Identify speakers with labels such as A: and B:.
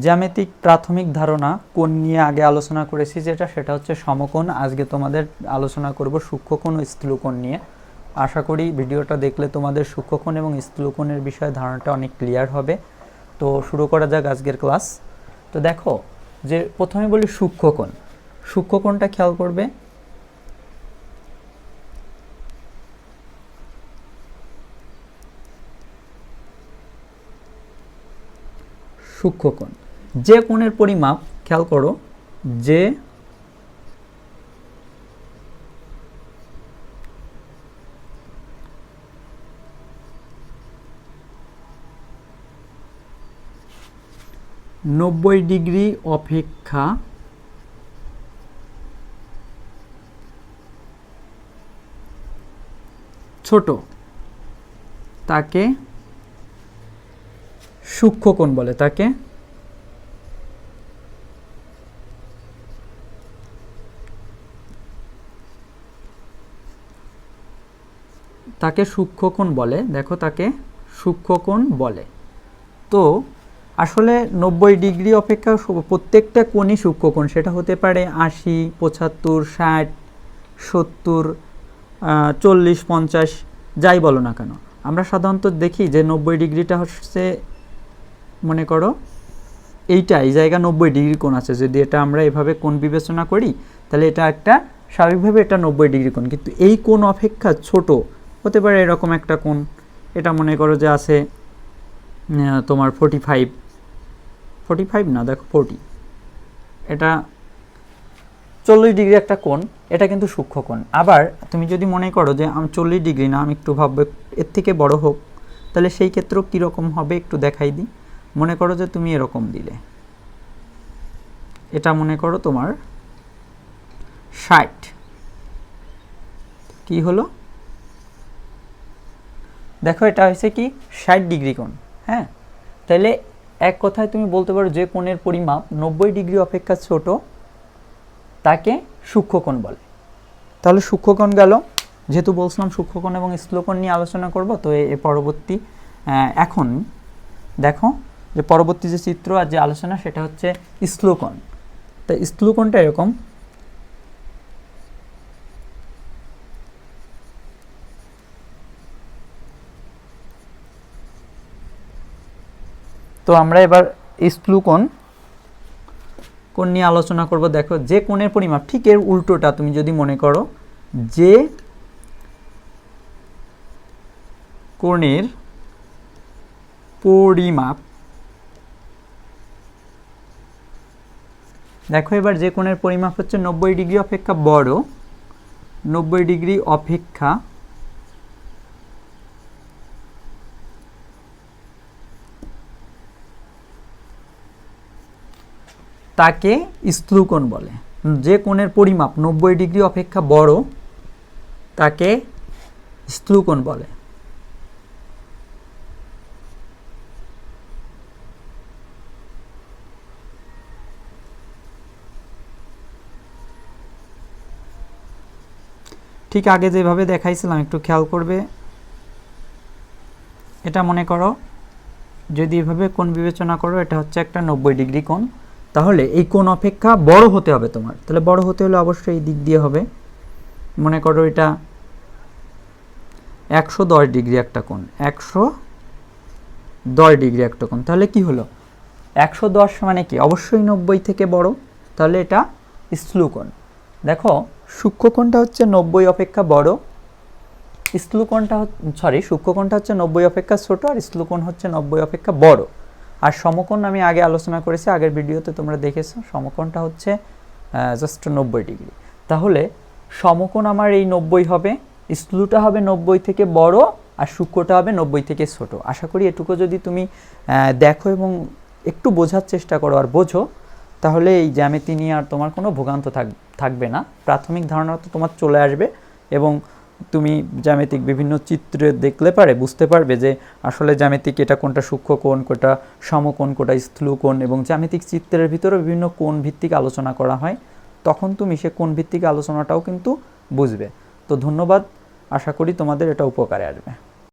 A: জ্যামিতিক প্রাথমিক ধারণা কোন নিয়ে আগে আলোচনা করেছি যেটা, সেটা হচ্ছে সমকোণ। আজকে তোমাদের আলোচনা করব সূক্ষ্মকোণ ও স্থূলকোণ নিয়ে। আশা করি ভিডিওটা দেখলে তোমাদের সূক্ষ্মকোণ এবং স্থূলকোণের বিষয়ে ধারণাটা অনেক ক্লিয়ার হবে। তো শুরু করা যাক আজকের ক্লাস। তো দেখো, যে প্রথমে বলি সূক্ষ্মকোণ। সূক্ষ্মকোণটা খেয়াল করবে। সূক্ষ্মকোণ। যে কোণের পরিমাপ খেয়াল করো যে নব্বই ডিগ্রি অপেক্ষা ছোট তাকে সূক্ষ্মকোণ বলে তাকে তাকে সূক্ষ্মকোণ বলে, দেখো তাকে সূক্ষ্মকোণ বলে। তো আসলে নব্বই ডিগ্রি অপেক্ষা প্রত্যেকটা কোণই সূক্ষ্মকোণ, সেটা হতে পারে আশি, পঁচাত্তর, ষাট, সত্তর চল্লিশ, পঞ্চাশ, যাই বলো না কেন। আমরা সাধারণত দেখি যে নব্বই ডিগ্রিটা হচ্ছে, মনে করো, এইটা, এই জায়গা নব্বই ডিগ্রি কোণ আছে। যদি এটা আমরা এভাবে কোণ বিবেচনা করি, তাহলে এটা একটা স্বাভাবিকভাবে এটা নব্বই ডিগ্রি কোণ। কিন্তু এই কোণ অপেক্ষা ছোট হতে পারে এরকম একটা কোণ। এটা মনে করো যে আছে তোমার ফোর্টি ফাইভ ফোর্টি ফাইভ না, দেখো ফোর্টি এটা চল্লিশ ডিগ্রি একটা কোণ, এটা কিন্তু সূক্ষ্ম কোণ। আবার তুমি যদি মনে করো যে আমি চল্লিশ ডিগ্রি না, আমি একটু ভাববো এর থেকে বড় হোক, তাহলে সেই ক্ষেত্রেও কীরকম হবে একটু দেখাই দিই। মনে করো যে তুমি এরকম দিলে। এটা মনে করো তোমার ষাট। কি হলো? দেখো এটা হয়েছে কি ষাট ডিগ্রি কোণ হ্যাঁ? তাহলে এক কথায় তুমি বলতে পারো যে কোণের পরিমাপ নব্বই ডিগ্রি অপেক্ষা ছোট তাকে সূক্ষ্মকোণ বলে। তাহলে সূক্ষ্মকোণ গেল, যেহেতু বলছিলাম সূক্ষ্মকোণ এবং স্থূলকোণ নিয়ে আলোচনা করব, তো এ পরবর্তী এখন দেখো যে পরবর্তী যে চিত্র আর যে আলোচনা সেটা হচ্ছে স্থূলকোণ তা স্থূলকোণটা এরকম তো আমরা এবার স্থূলকোণ কোণ নিয়ে আলোচনা করব। দেখো, যে কোণের পরিমাপ, ঠিক এর উল্টোটা তুমি যদি মনে করো, যে কোণের পরিমাপ, দেখো এবার যে কোণের পরিমাপ হচ্ছে নব্বই ডিগ্রি অপেক্ষা বড়, নব্বই ডিগ্রি অপেক্ষা তাকে স্থূলকোণ বলে। যে কোণের পরিমাপ নব্বই ডিগ্রি অপেক্ষা বড়, তাকে স্থূলকোণ বলে। ঠিক আগে যেভাবে দেখাইছিলাম, একটু খেয়াল করবে। এটা মনে করো, যদি এভাবে কোণ বিবেচনা করো, এটা হচ্ছে একটা নব্বই ডিগ্রি কোণ। তাহলে এই কোণ অপেক্ষা বড় হতে হবে তোমার? তাহলে বড় হতে হলে অবশ্যই এই দিক দিয়ে হবে। মনে করো এটা একশো দশ ডিগ্রি একটা কোণ, একশো দশ ডিগ্রি একটা কোণ। তাহলে কি হলো? একশো দশ মানে কি? অবশ্যই নব্বই থেকে বড়। তাহলে এটা স্থূলকোণ দেখো সূক্ষ্মকোণটা হচ্ছে নব্বই অপেক্ষা বড়। স্থূলকোণটা সরি সূক্ষ্মকোণটা হচ্ছে নব্বই অপেক্ষা ছোট আর স্থূলকোণ হচ্ছে নব্বই অপেক্ষা বড়। সমকোণ আমি আগে আলোচনা করেছি, আগের ভিডিওতে তোমরা দেখেছ, সমকোণটা হচ্ছে জাস্ট নব্বই ডিগ্রি। তাহলে সমকোণ আমার এই নব্বই হবে স্থূলটা হবে নব্বই থেকে বড় আর সূক্ষ্মটা হবে নব্বই থেকে ছোট। আশা করি এটুকু যদি তুমি দেখো এবং একটু বোঝার চেষ্টা করো আর বোঝো, তাহলে এই জ্যামিতি নিয়ে আর তোমার কোনো ভোগান্ত থাক, থাকবে না। প্রাথমিক ধারণা তো তোমার চলে আসবে এবং তুমি জ্যামিতিক বিভিন্ন চিত্রে দেখলে পারে, বুঝতে পারবে যে আসলে জ্যামিতিক এটা কোনটা সূক্ষ্ম কোণ, কোনটা সমকোণ, কোনটা স্থূল কোণ এবং জ্যামিতিক চিত্রের ভিতরে বিভিন্ন কোণ ভিত্তিক আলোচনা করা হয়, তখন তুমি সে কোণ ভিত্তিক আলোচনাটাও কিন্তু বুঝবে। তো ধন্যবাদ, আশা করি তোমাদের এটা উপকারে আসবে।